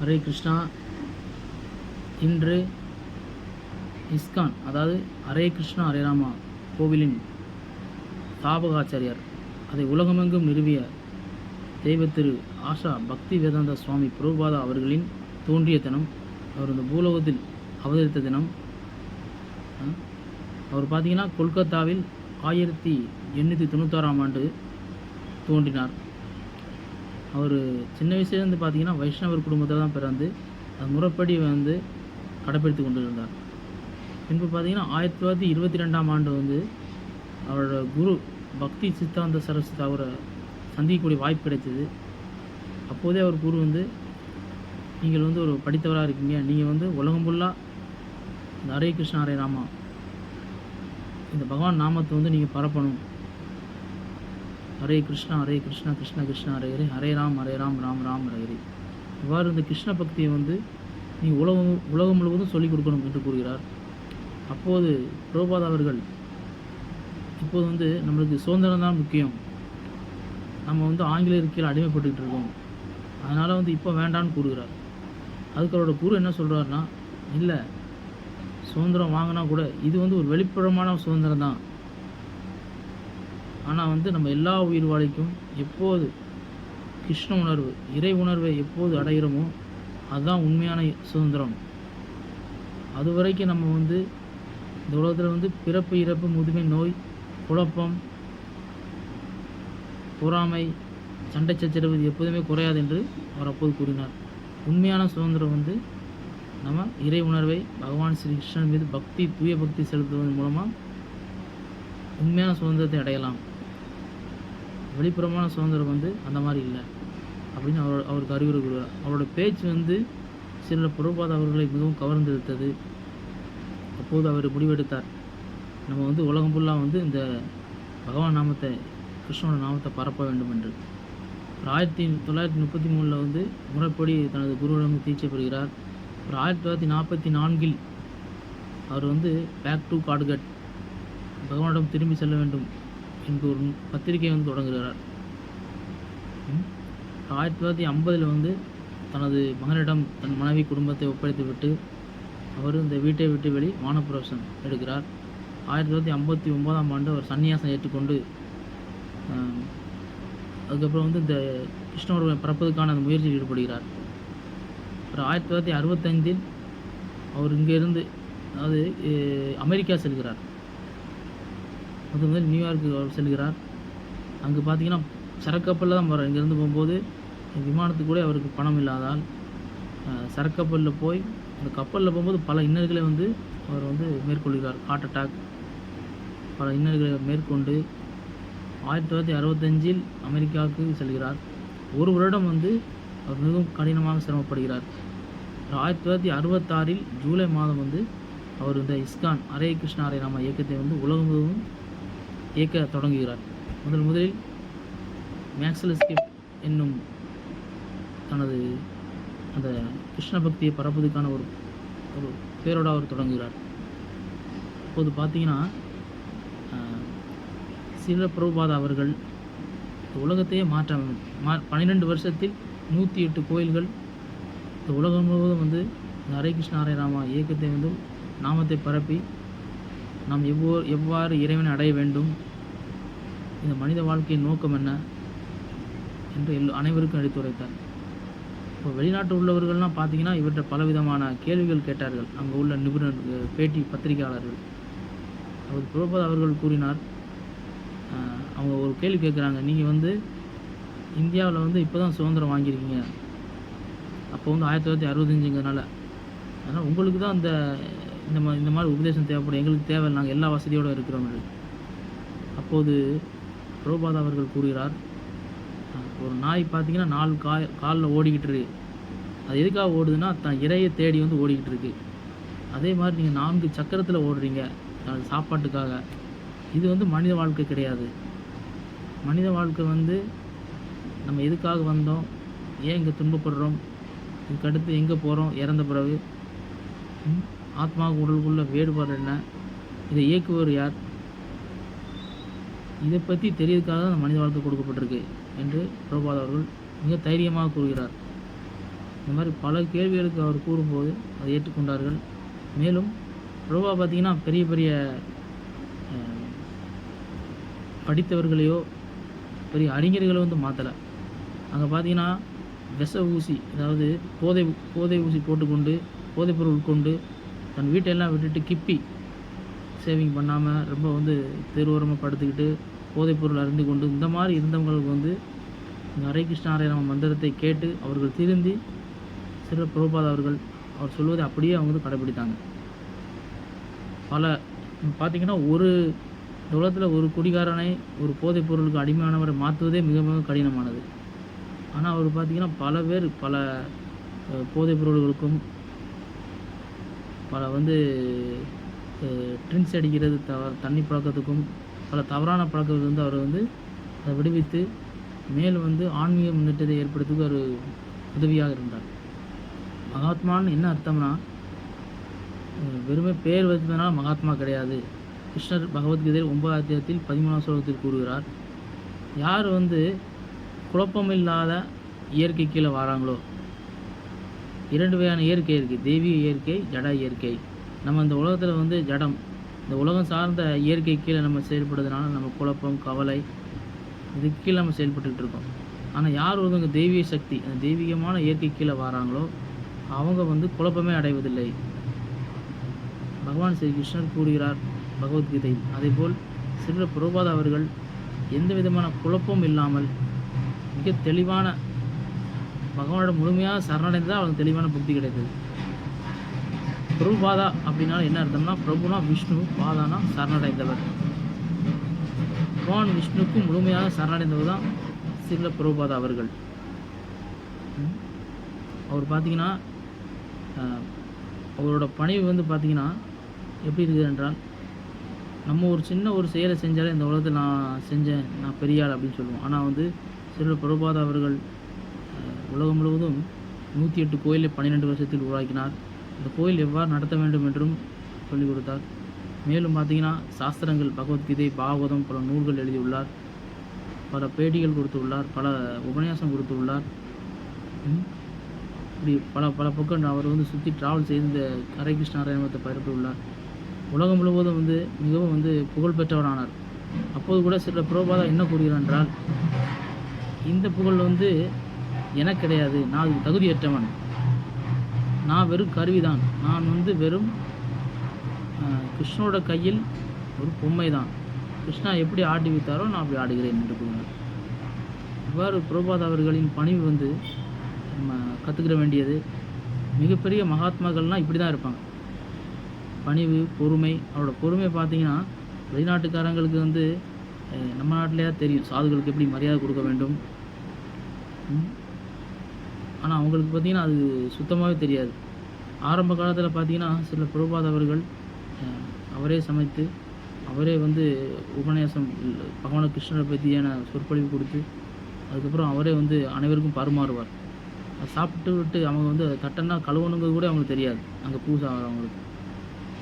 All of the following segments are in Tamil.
ஹரே கிருஷ்ணா. இன்று இஸ்கான் அதாவது ஹரே கிருஷ்ணா ஹரே ராமா கோவிலின் ஸ்தாபகாச்சாரியார் அதை உலகமெங்கும் நிறுவிய தெய்வ திரு ஆஷா பக்தி வேதாந்த சுவாமி பிரபுபாதா அவர்களின் தோன்றிய தினம் அவர் இந்த பூலோகத்தில் அவதரித்த தினம் அவர் பார்த்தீங்கன்னா கொல்கத்தாவில் ஆயிரத்தி எண்ணூற்றி தொண்ணூத்தாறாம் ஆண்டு தோன்றினார். அவர் சின்ன வயசுலேருந்து பார்த்தீங்கன்னா வைஷ்ணவர் குடும்பத்தில் தான் பிறந்து அது முறைப்படி வந்து கடைப்பிடித்து கொண்டு இருந்தார் பின்பு பார்த்தீங்கன்னா ஆயிரத்தி தொள்ளாயிரத்தி இருபத்தி ரெண்டாம் ஆண்டு வந்து அவரோட குரு பக்தி சித்தாந்த சரஸ்வதி அவரை சந்திக்கக்கூடிய வாய்ப்பு கிடைச்சிது அப்போதே அவர் குரு வந்து நீங்கள் வந்து ஒரு படித்தவராக இருக்கீங்க. நீங்கள் வந்து உலகம் ஃபுல்லாக இந்த ஹரே கிருஷ்ணா ஹரே ராமா. இந்த பகவான் நாமத்தை வந்து நீங்கள் பரப்பணும். ஹரே கிருஷ்ணா ஹரே கிருஷ்ணா கிருஷ்ண கிருஷ்ணா ஹரே ஹரே ஹரே ராம் ஹரே ராம் ராம் ராம் ஹரே ஹரே. இவ்வாறு இந்த கிருஷ்ண பக்தியை வந்து நீ உலகம் உலகம் முழுவதும் சொல்லிக் கொடுக்கணும் என்று கூறுகிறார். அப்போது பிரபுபாத் அவர்கள் இப்போது வந்து நம்மளுக்கு சுதந்திரம் தான் முக்கியம். நம்ம வந்து ஆங்கிலேயர் கீழே அடிமைப்பட்டுக்கிட்டு இருக்கோம். அதனால் வந்து இப்போ வேண்டான்னு கூறுகிறார். அதுக்கு அவரோட குரு என்ன சொல்கிறாருன்னா இல்லை சுதந்திரம் வாங்கினா கூட இது வந்து ஒரு வெளிப்புறமான சுதந்திரம் தான். ஆனால் வந்து நம்ம எல்லா உயிர் வாழைக்கும் எப்போது கிருஷ்ண உணர்வு இறை உணர்வை எப்போது அடைகிறோமோ அதுதான் உண்மையான சுதந்திரம். அது வரைக்கும் நம்ம வந்து இந்த உலகத்தில் வந்து பிறப்பு இறப்பு முதுமை நோய் குழப்பம் பொறாமை சண்டை சச்சரவு இது எப்போதுமே குறையாது என்று அவர் அப்போது கூறினார். உண்மையான சுதந்திரம் வந்து நம்ம இறை உணர்வை பகவான் ஸ்ரீ கிருஷ்ணன் மீது பக்தி தூய பக்தி செலுத்துவதன் மூலமாக உண்மையான சுதந்திரத்தை அடையலாம். வெளிப்புறமான சுதந்திரம் வந்து அந்த மாதிரி இல்லை அப்படின்னு அவர் அவருக்கு அறிவுரை கூறுவார் அவரோட பேச்சு வந்து சில புறப்பாத அவர்களை மிகவும் கவர்ந்தெடுத்தது. அப்போது அவர் முடிவெடுத்தார். நம்ம வந்து உலகம் ஃபுல்லாக வந்து இந்த பகவான் நாமத்தை கிருஷ்ணனோட நாமத்தை பரப்ப வேண்டும் என்று. ஒரு ஆயிரத்தி தொள்ளாயிரத்தி முப்பத்தி மூணில் வந்து முறைப்படி தனது குருவிடம் தீட்சை பெறுகிறார். ஒரு ஆயிரத்தி தொள்ளாயிரத்தி நாற்பத்தி நான்கில் அவர் வந்து பேக் டு காடுகட் பகவானிடம் திரும்பி செல்ல வேண்டும். என்று ஒரு பத்திரிகை வந்து தொடங்குகிறார். ஆயிரத்தி தொள்ளாயிரத்தி ஐம்பதில் வந்து தனது மகனிடம் தன் மனைவி குடும்பத்தை ஒப்படைத்துவிட்டு அவர் இந்த வீட்டை விட்டு வெளி வானப்பிரவேசம் எடுக்கிறார். ஆயிரத்தி தொள்ளாயிரத்தி ஐம்பத்தி ஒன்பதாம் ஆண்டு அவர் சன்னியாசம் ஏற்றுக்கொண்டு அதுக்கப்புறம் வந்து இந்த கிருஷ்ணவர்களை பரப்பதற்கான அந்த முயற்சியில் ஈடுபடுகிறார். அப்புறம் ஆயிரத்தி தொள்ளாயிரத்தி அறுபத்தஞ்சில் அவர் இங்கேருந்து அதாவது அமெரிக்கா செல்கிறார். முதல் முதல் நியூயார்க்கு செல்கிறார். அங்கே பார்த்தீங்கன்னா சரக்கப்பலில் தான் வர்றார் இங்கேருந்து போகும்போது விமானத்துக்கு கூட அவருக்கு பணம் இல்லாதால் சரக்கப்பலில் போய் அந்த கப்பலில் போகும்போது பல இன்னல்களை வந்து அவர் வந்து மேற்கொள்கிறார். ஹார்ட் அட்டாக் பல இன்னல்களை மேற்கொண்டு ஆயிரத்தி தொள்ளாயிரத்தி அறுபத்தஞ்சில் அமெரிக்காவுக்கு செல்கிறார். ஒரு வருடம் வந்து அவர் மிகவும் கடினமாக சிரமப்படுகிறார். ஆயிரத்தி தொள்ளாயிரத்தி அறுபத்தாறில் ஜூலை மாதம் வந்து அவர் இந்த இஸ்கான் ஹரே கிருஷ்ணா அரே ராமா இயக்கத்தை வந்து உலகம் முழுவதும் இயக்க தொடங்குகிறார். முதல் முதலில் மேக்ஸலஸ்கிப் என்னும் தனது அந்த கிருஷ்ண பக்தியை பரப்புவதற்கான ஒரு ஒரு பேரோட அவர் தொடங்குகிறார். அப்போது பார்த்தீங்கன்னா சில பிரபுபாத அவர்கள் இந்த உலகத்தையே மாற்ற மா பன்னிரெண்டு வருஷத்தில் நூற்றி எட்டு கோயில்கள் இந்த உலகம் முழுவதும் வந்து இந்த ஹரே கிருஷ்ண ஹரே ராமா இயக்கத்தை வந்து நாமத்தை பரப்பி நாம் எவ்வோ எவ்வாறு இறைவனை அடைய வேண்டும் இந்த மனித வாழ்க்கையின் நோக்கம் என்ன என்று எல்லோ அனைவருக்கும் எடுத்துரைத்தார் இப்போ வெளிநாட்டு உள்ளவர்கள்லாம் பார்த்தீங்கன்னா இவற்றை பலவிதமான கேள்விகள் கேட்டார்கள். அங்கே உள்ள நிபுணர் பேட்டி பத்திரிகையாளர்கள். அவர் பிரபோத் அவர்கள் கூறினார் அவங்க ஒரு கேள்வி கேட்குறாங்க நீங்கள் வந்து இந்தியாவில் வந்து இப்போ தான் சுதந்திரம் வாங்கியிருக்கீங்க. அப்போ வந்து ஆயிரத்தி தொள்ளாயிரத்தி அறுபத்தஞ்சுங்கிறனால அதனால் உங்களுக்கு தான் இந்த இந்த மாதிரி இந்த மாதிரி உபதேசம் தேவைப்படும். எங்களுக்கு தேவை நாங்கள் எல்லா வசதியோடு இருக்கிறோம். அப்போது பிரபுபாத் அவர்கள் கூறுகிறார் ஒரு நாய் பார்த்தீங்கன்னா நாலு காய் காலில் ஓடிக்கிட்டு இருக்கு அது எதுக்காக ஓடுதுன்னா தன் இறையை தேடி வந்து ஓடிக்கிட்டு இருக்கு அதே மாதிரி நீங்கள் நான்கு சக்கரத்தில் ஓடுறீங்க சாப்பாட்டுக்காக. இது வந்து மனித வாழ்க்கை கிடையாது. மனித வாழ்க்கை வந்து நம்ம எதுக்காக வந்தோம் ஏன் இங்கே துன்பப்படுறோம் இதுக்கடுத்து எங்கே போகிறோம் இறந்த பிறகு ஆத்மா ஆத்மாவுக்கு உடலுக்குள்ள வேறுபாடு என்ன இதை இயக்குவர் யார்? இதை பற்றி தெரியறதுக்காக தான் அந்த மனித வாழ்க்கை கொடுக்கப்பட்டிருக்கு என்று பிரபாத் அவர்கள் மிக தைரியமாக கூறுகிறார். இந்த மாதிரி பல கேள்விகளுக்கு அவர் கூறும்போது அதை ஏற்றுக்கொண்டார்கள். மேலும் பிரபா பார்த்தீங்கன்னா பெரிய பெரிய படித்தவர்களையோ பெரிய அறிஞர்களோ வந்து மாற்றலை அங்கே பார்த்தீங்கன்னா விஷ ஊசி அதாவது போதை போதை ஊசி போட்டுக்கொண்டு போதைப்பொருள் உட்கொண்டு தன் வீட்டையெல்லாம் விட்டுட்டு கிப்பி சேவிங் பண்ணாமல் ரொம்ப வந்து தெருவோரமாக படுத்துக்கிட்டு போதைப்பொருள் அறிந்து கொண்டு இந்த மாதிரி இருந்தவங்களுக்கு வந்து இந்த ஹரே கிருஷ்ண ஹரே ராம மந்திரத்தை கேட்டு அவர்கள் திருந்தி சில பிரபுபாத் அவர்கள் அவர் சொல்வதை அப்படியே அவங்க வந்து கடைபிடித்தாங்க பல பார்த்தீங்கன்னா ஒரு இந்த உலகத்தில் ஒரு குடிகாரனை ஒரு போதைப் பொருளுக்கு அடிமையானவரை மாற்றுவதே மிக மிக கடினமானது. ஆனால் அவர் பார்த்தீங்கன்னா பல பேர் பல போதைப்பொருள்களுக்கும் போதைப் பொருள்களுக்கும் பல வந்து ட்ரிங்க்ஸ் அடிக்கிறது தவ தண்ணி பழக்கத்துக்கும் பல தவறான பழக்கங்கள் வந்து அவர் வந்து அதை விடுவித்து மேலும் வந்து ஆன்மீக முன்னேற்றத்தை ஏற்படுத்துக்கு ஒரு உதவியாக இருந்தார். மகாத்மான்னு என்ன அர்த்தம்னா வெறுமை பேர் வச்சதுனால மகாத்மா கிடையாது. கிருஷ்ணர் பகவத்கீதையில் ஒன்பதாம் அத்தியாயத்தில் பதிமூணாம் ஸ்லோகத்தில் கூறுகிறார் யார் வந்து குழப்பமில்லாத இயற்கை கீழே வராங்களோ? இரண்டு வகையான இயற்கை இருக்குது தெய்வீக இயற்கை ஜட இயற்கை. நம்ம இந்த உலகத்தில் வந்து ஜடம். இந்த உலகம் சார்ந்த இயற்கை கீழே நம்ம செயல்படுறதுனால நம்ம குழப்பம் கவலை இது கீழே நம்ம செயல்பட்டுக்கிட்டு இருக்கோம். ஆனால் யார் ஒருத்தவங்க தெய்வீக சக்தி அந்த தெய்வீகமான இயற்கை கீழே வராங்களோ அவங்க வந்து குழப்பமே அடைவதில்லை. பகவான் ஸ்ரீ கிருஷ்ணர் கூறுகிறார் பகவத்கீதை. அதேபோல் சிறுல பிரபாத் அவர்கள் எந்த விதமான குழப்பம் இல்லாமல் மிக தெளிவான பகவானோட முழுமையாக சரணடைந்தால் அவனுக்கு தெளிவான புத்தி கிடைத்தது. பிரபுபாதா அப்படின்னா என்ன அர்த்தம்னா பிரபுனா விஷ்ணு பாதானா சரணடைந்தவர். பகவான் விஷ்ணுக்கும் முழுமையாக சரணடைந்தவர் தான் சில பிரபுபாதா அவர்கள். அவர் பார்த்தீங்கன்னா அவரோட பணிவு வந்து பார்த்தீங்கன்னா எப்படி இருக்குது என்றால் நம்ம ஒரு சின்ன ஒரு செயலை செஞ்சாலே இந்த உலகத்தில் நான் செஞ்சேன் நான் பெரிய ஆள் அப்படின்னு சொல்லுவோம். ஆனால் வந்து சில பிரபாதா அவர்கள் உலகம் முழுவதும் நூற்றி எட்டு கோயிலை பன்னிரெண்டு வருஷத்தில் உருவாக்கினார். இந்த கோயில் எவ்வாறு நடத்த வேண்டும் என்றும் சொல்லிக் கொடுத்தார். மேலும் பார்த்தீங்கன்னா சாஸ்திரங்கள் பகவத்கீதை பாகவதம் பல நூல்கள் எழுதியுள்ளார். பல பேட்டிகள் கொடுத்துள்ளார். பல உபன்யாசம் கொடுத்துள்ளார். இப்படி பல பல பக்கம் அவர் வந்து சுற்றி ட்ராவல் செய்து இந்த ஹரே கிருஷ்ணாராயணத்தை நாராயணத்தை உலகம் முழுவதும் வந்து மிகவும் வந்து புகழ் பெற்றவரானார். அப்போது கூட சில புரோபாதா என்ன கூறுகிறார் என்றால் இந்த புகழ் வந்து எனக்கு கிடையாது. நான் தகுதியற்றவன். நான் வெறும் கருவிதான். நான் வந்து வெறும் கிருஷ்ணனோட கையில் ஒரு பொம்மை தான் கிருஷ்ணா எப்படி ஆடி வைத்தாரோ நான் அப்படி ஆடுகிறேன் என்று கூறினார் இவ்வாறு பிரபாத் அவர்களின் பணிவு வந்து நம்ம கற்றுக்கிற வேண்டியது. மிகப்பெரிய மகாத்மாக்கள்லாம் இப்படி தான் இருப்பாங்க. பணிவு பொறுமை அவரோட பொறுமை பார்த்தீங்கன்னா வெளிநாட்டுக்காரங்களுக்கு வந்து நம்ம நாட்டிலேயே தெரியும். சாதுகளுக்கு எப்படி மரியாதை கொடுக்க வேண்டும். ஆனால் அவங்களுக்கு பார்த்திங்கன்னா அது சுத்தமாகவே தெரியாது. ஆரம்ப காலத்தில் பார்த்திங்கன்னா சில பிரபாத் அவர்கள் அவரே சமைத்து அவரே வந்து உபநேசம் பகவான கிருஷ்ணரை பற்றியான சொற்பொழிவு கொடுத்து அதுக்கப்புறம் அவரே வந்து அனைவருக்கும் பரிமாறுவார். அதை சாப்பிட்டு விட்டு அவங்க வந்து தட்டன்னா கழுவணுங்கிறது கூட அவங்களுக்கு தெரியாது. அங்கே பூசை அவங்களுக்கு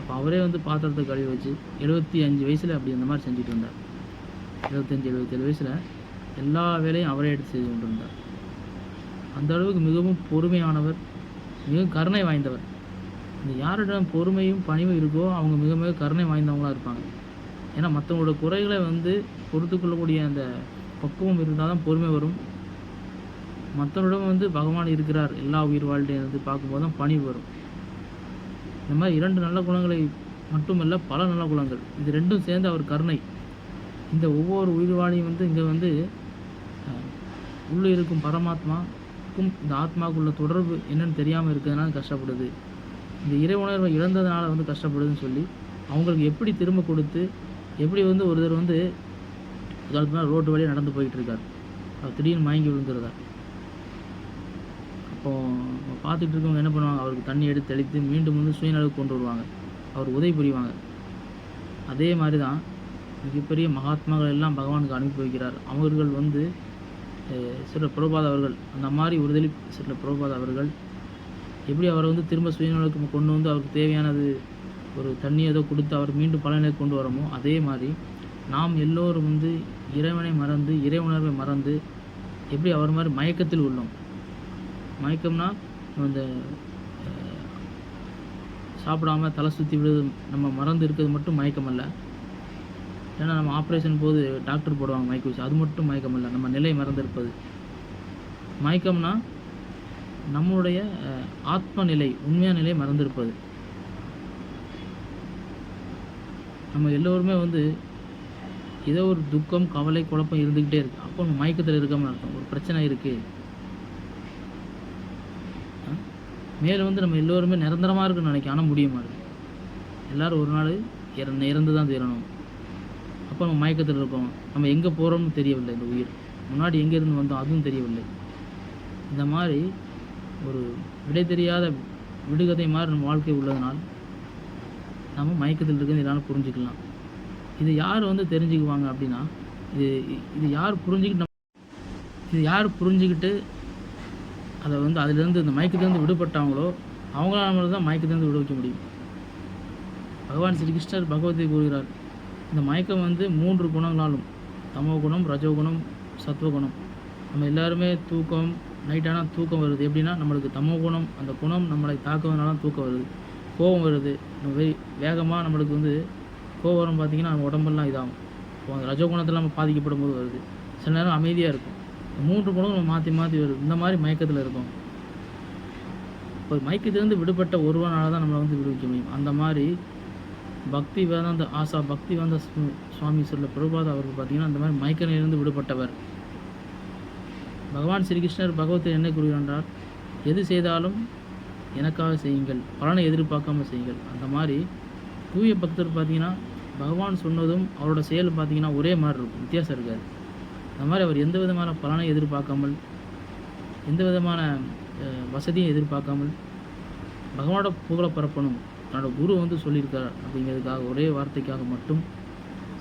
அப்போ அவரே வந்து பாத்திரத்தை கழுவி வச்சு எழுபத்தி அஞ்சு வயசில் அப்படி அந்த மாதிரி செஞ்சுட்டு இருந்தார். எழுபத்தஞ்சி எழுபத்தேழு வயசில் எல்லா வேலையும் அவரே எடுத்து செய்து கொண்டு இருந்தார் அந்த அளவுக்கு மிகவும் பொறுமையானவர் மிகவும் கருணை வாய்ந்தவர். இந்த யாரிடம் பொறுமையும் பணிவும் இருக்கோ அவங்க மிக மிக கருணை வாய்ந்தவங்களா இருப்பாங்க. ஏன்னா மற்றவங்களோட குறைகளை வந்து பொறுத்து கொள்ளக்கூடிய அந்த பக்குவம் இருந்தால் தான் பொறுமை வரும். மற்றவரிடம் வந்து பகவான் இருக்கிறார் எல்லா உயிர் வாழ்க்கையும் வந்து பார்க்கும்போது தான் பணிவு வரும். இந்த மாதிரி இரண்டு நல்ல குணங்களை மட்டுமல்ல பல நல்ல குணங்கள். இது ரெண்டும் சேர்ந்து அவர் கருணை. இந்த ஒவ்வொரு உயிர்வாழியும் வந்து இங்கே வந்து உள்ளே இருக்கும் பரமாத்மா பரமாத்மாக்கும் இந்த ஆத்மாவுக்குள்ள தொடர்பு என்னன்னு தெரியாமல் இருக்கிறதுனால கஷ்டப்படுது. இந்த இறை உணர்வை இழந்ததுனால வந்து கஷ்டப்படுதுன்னு சொல்லி அவங்களுக்கு எப்படி திரும்ப கொடுத்து எப்படி வந்து ஒருத்தர் வந்து உதாரணத்துக்கு ரோட்டு வழியாக நடந்து போயிட்டு இருக்கார். அவர் திடீர்னு மயங்கி விழுந்துருந்தார் அப்போ பார்த்துட்டு இருக்கவங்க என்ன பண்ணுவாங்க? அவருக்கு தண்ணி எடுத்து தெளித்து மீண்டும் வந்து சுயநலவு கொண்டு வருவாங்க. அவர் உதவி புரிவாங்க. அதே மாதிரி தான் மிகப்பெரிய மகாத்மாக்கள் எல்லாம் பகவானுக்கு அனுப்பி வைக்கிறார். அவர்கள் வந்து சில பிரபாத் அவர்கள் அந்த மாதிரி உறுதலி சில பிரபாத் அவர்கள் எப்படி அவரை வந்து திரும்ப சுயநலத்துக்கு கொண்டு வந்து அவருக்கு தேவையானது ஒரு தண்ணி ஏதோ கொடுத்து அவர் மீண்டும் பலனை கொண்டு வரமோ அதே மாதிரி நாம் எல்லோரும் வந்து இறைவனை மறந்து இறை உணர்வை மறந்து எப்படி அவர் மாதிரி மயக்கத்தில் உள்ளோம். மயக்கம்னா அந்த இந்த சாப்பிடாம தலை சுற்றி விழுது நம்ம மறந்து இருக்கிறது மட்டும் மயக்கம் அல்ல ஏன்னா நம்ம ஆப்ரேஷன் போது டாக்டர் போடுவாங்க மயக்க ஊசி அது மட்டும் மயக்கம் இல்லை. நம்ம நிலை மறந்திருப்பது. மயக்கம்னா நம்மளுடைய ஆத்ம நிலை உண்மையான நிலை மறந்திருப்பது. நம்ம எல்லோருமே வந்து ஏதோ ஒரு துக்கம் கவலை குழப்பம் இருந்துக்கிட்டே இருக்கு. அப்போ நம்ம மயக்கத்தில் இருக்காமல் அர்த்தம். ஒரு பிரச்சனை இருக்கு. மேலே மேலும் வந்து நம்ம எல்லோருமே நிரந்தரமாக இருக்குன்னு நினைக்க ஆனால் முடிய மாட்டேங்குது எல்லாரும் ஒரு நாள் இறந்து இறந்து தான் தீரணும். அப்போ நம்ம மயக்கத்தில் இருக்கோம்? நம்ம எங்கே போகிறோம்னு தெரியவில்லை இந்த உயிர். முன்னாடி எங்கேருந்து வந்தோம் அதுவும் தெரியவில்லை. இந்த மாதிரி ஒரு விடை தெரியாத விடுகதை மாதிரி நம்ம வாழ்க்கை உள்ளதனால் நம்ம மயக்கத்தில் இருக்கிறது என்னால் புரிஞ்சுக்கலாம். இது யார் வந்து தெரிஞ்சுக்குவாங்க அப்படின்னா இது இது யார் புரிஞ்சுக்கிட்டு இது யார் புரிஞ்சுக்கிட்டு அதை வந்து அதுலேருந்து இந்த மயக்கத்திலிருந்து விடுபட்டாங்களோ அவங்களால தான் மயக்கத்திலிருந்து விடுவிக்க முடியும். பகவான் ஸ்ரீ கிருஷ்ணர் பகவதி கூறுகிறார் இந்த மயக்கம் வந்து மூன்று குணங்களாலும் தமோ குணம் ரஜோ குணம் சத்துவ குணம். நம்ம எல்லாருமே தூக்கம் நைட்டானால் தூக்கம் வருது. எப்படின்னா நம்மளுக்கு தமோ குணம் அந்த குணம் நம்மளை தாக்குவதனால தூக்கம் வருது. கோபம் வருது. நம்ம வே வேகமாக நம்மளுக்கு வந்து கோபம் வரும் பார்த்தீங்கன்னா நம்ம உடம்பெல்லாம் இதாகும். இப்போ அந்த ரஜோகுணத்தில் நம்ம பாதிக்கப்படும் போது வருது. சில நேரம் அமைதியாக இருக்கும். இந்த மூன்று குணம் நம்ம மாற்றி மாற்றி வருது. இந்த மாதிரி மயக்கத்தில் இருக்கும். இப்போ மயக்கத்திலிருந்து விடுபட்ட ஒருவனால தான் நம்மளை வந்து விடுவிக்க முடியும். அந்த மாதிரி பக்தி வேதாந்த ஆசா பக்தி வேந்த சுவாமி சொல்ல பிரபாத் அவர்கள் பார்த்தீங்கன்னா அந்த மாதிரி மயக்க நிலையிலிருந்து விடுபட்டவர். பகவான் ஸ்ரீகிருஷ்ணர் பகவத்தில் என்ன கூறுகிறார்? எது செய்தாலும் எனக்காக செய்யுங்கள். பலனை எதிர்பார்க்காம செய்யுங்கள். அந்த மாதிரி தூய பக்தர் பார்த்தீங்கன்னா பகவான் சொன்னதும் அவரோட செயல் பார்த்தீங்கன்னா ஒரே மாதிரி இருக்கும். வித்தியாசம் இருக்காது. அந்த மாதிரி அவர் எந்த விதமான பலனை எதிர்பார்க்காமல் எந்த விதமான வசதியும் எதிர்பார்க்காமல் பகவானோட புகழை பரப்பணும். என்னோடய குரு வந்து சொல்லியிருக்கார் அப்படிங்கிறதுக்காக ஒரே வார்த்தைக்காக மட்டும்.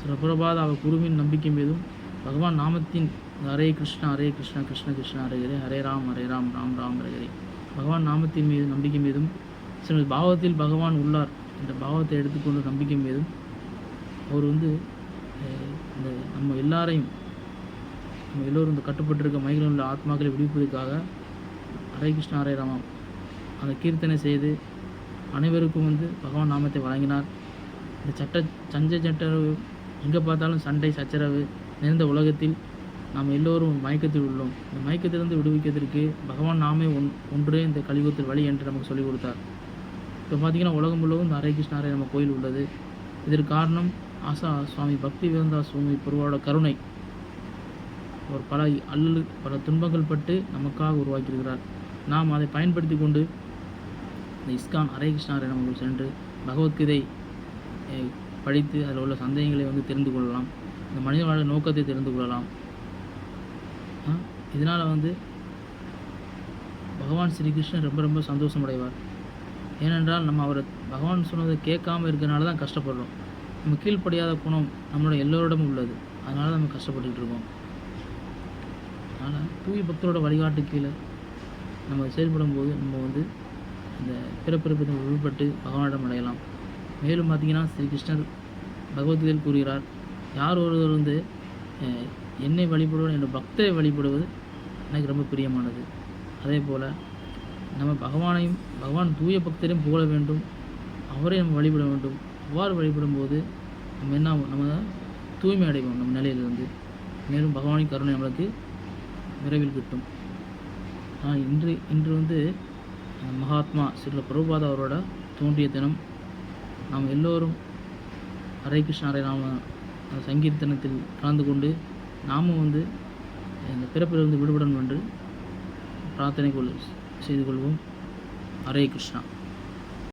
சில பிரபாத அவர் குருவின் நம்பிக்கை மீதும் பகவான் நாமத்தின் ஹரே கிருஷ்ணா ஹரே கிருஷ்ணா கிருஷ்ண கிருஷ்ணா ஹரே ஹரே ராம் ஹரே ராம் ராம் ராம் ஹரே பகவான் நாமத்தின் மீது நம்பிக்கை மீதும் சில பாவத்தில் பகவான் உள்ளார் என்ற பாவத்தை எடுத்துக்கொண்டு நம்பிக்கை மீதும் அவர் வந்து இந்த நம்ம எல்லாரையும் நம்ம எல்லோரும் இந்த கட்டுப்பட்டிருக்க மைகளில் உள்ள ஆத்மாக்களை விடுவிப்பதற்காக ஹரே கிருஷ்ணா ஹரே ராமம் அந்த கீர்த்தனை செய்து அனைவருக்கும் வந்து பகவான் நாமத்தை வழங்கினார். இந்த சட்ட சஞ்சை சட்டரவு எங்கே பார்த்தாலும் சண்டை சச்சரவு நிறைந்த உலகத்தில் நாம் எல்லோரும் மயக்கத்தில் உள்ளோம். இந்த மயக்கத்திலிருந்து விடுவிக்கிறதுக்கு பகவான் நாமே ஒன் ஒன்றே இந்த கலியுகத்தில் வழி என்று நமக்கு சொல்லிக் கொடுத்தார். இப்போ பார்த்தீங்கன்னா உலகம் முழுவதும் இந்த ஹரே கிருஷ்ணாரே நம்ம கோயில் உள்ளது. இதற்கு காரணம் ஆசா சுவாமி பக்தி வேந்தா சுவாமி பொருவோட கருணை. ஒரு பல அல்லு பல துன்பங்கள் பட்டு நமக்காக உருவாக்கியிருக்கிறார். நாம் அதை பயன்படுத்தி கொண்டு இந்த இஸ்கான் ஹரே கிருஷ்ணாரிடம் ஹரே சென்று பகவத்கீதை படித்து அதில் உள்ள சந்தேகங்களை வந்து தெரிந்து கொள்ளலாம். இந்த மனித வாழ நோக்கத்தை தெரிந்து கொள்ளலாம். இதனால் வந்து பகவான் ஸ்ரீகிருஷ்ணன் ரொம்ப ரொம்ப சந்தோஷம் அடைவார் ஏனென்றால் நம்ம அவரை பகவான் சொன்னதை கேட்காம இருக்கிறனால தான் கஷ்டப்படுறோம். நம்ம கீழ்ப்படியாத குணம் நம்மளோட எல்லோரிடமும் உள்ளது. அதனால நம்ம கஷ்டப்பட்டுட்டு இருக்கோம். அதனால் தூய பக்தரோட வழிகாட்டு கீழே நம்ம செயல்படும் போது நம்ம வந்து இந்த பிறப்பிறப்பு உள்பட்டு பகவானிடம் அடையலாம். மேலும் பார்த்தீங்கன்னா ஸ்ரீ கிருஷ்ணர் பகவத்கீதையில் கூறுகிறார் யார் ஒருவர் வந்து என்னை வழிபடுவது என்ற பக்தரை வழிபடுவது எனக்கு ரொம்ப பிரியமானது. அதே போல் நம்ம பகவானையும் பகவான் தூய பக்தரையும் புகழ வேண்டும் அவரை நம்ம வழிபட வேண்டும். அவ்வாறு வழிபடும்போது நம்ம என்ன நம்ம தூய்மை அடைவோம் நம்ம நிலையிலிருந்து. மேலும் பகவானின் கருணை நம்மளுக்கு விரைவில் கிட்டும். ஆனால் இன்று இன்று வந்து மகாத்மா ஸ்ரீல பிரபுபாத அவரோட தோன்றிய தினம் நாம் எல்லோரும் ஹரே கிருஷ்ண ஹரே ராம சங்கீர்த்தனத்தில் கலந்து கொண்டு நாமும் வந்து இந்த பிறப்பிலிருந்து விடுபடணும் என்று பிரார்த்தனை கொள் செய்து கொள்வோம். ஹரே கிருஷ்ணா.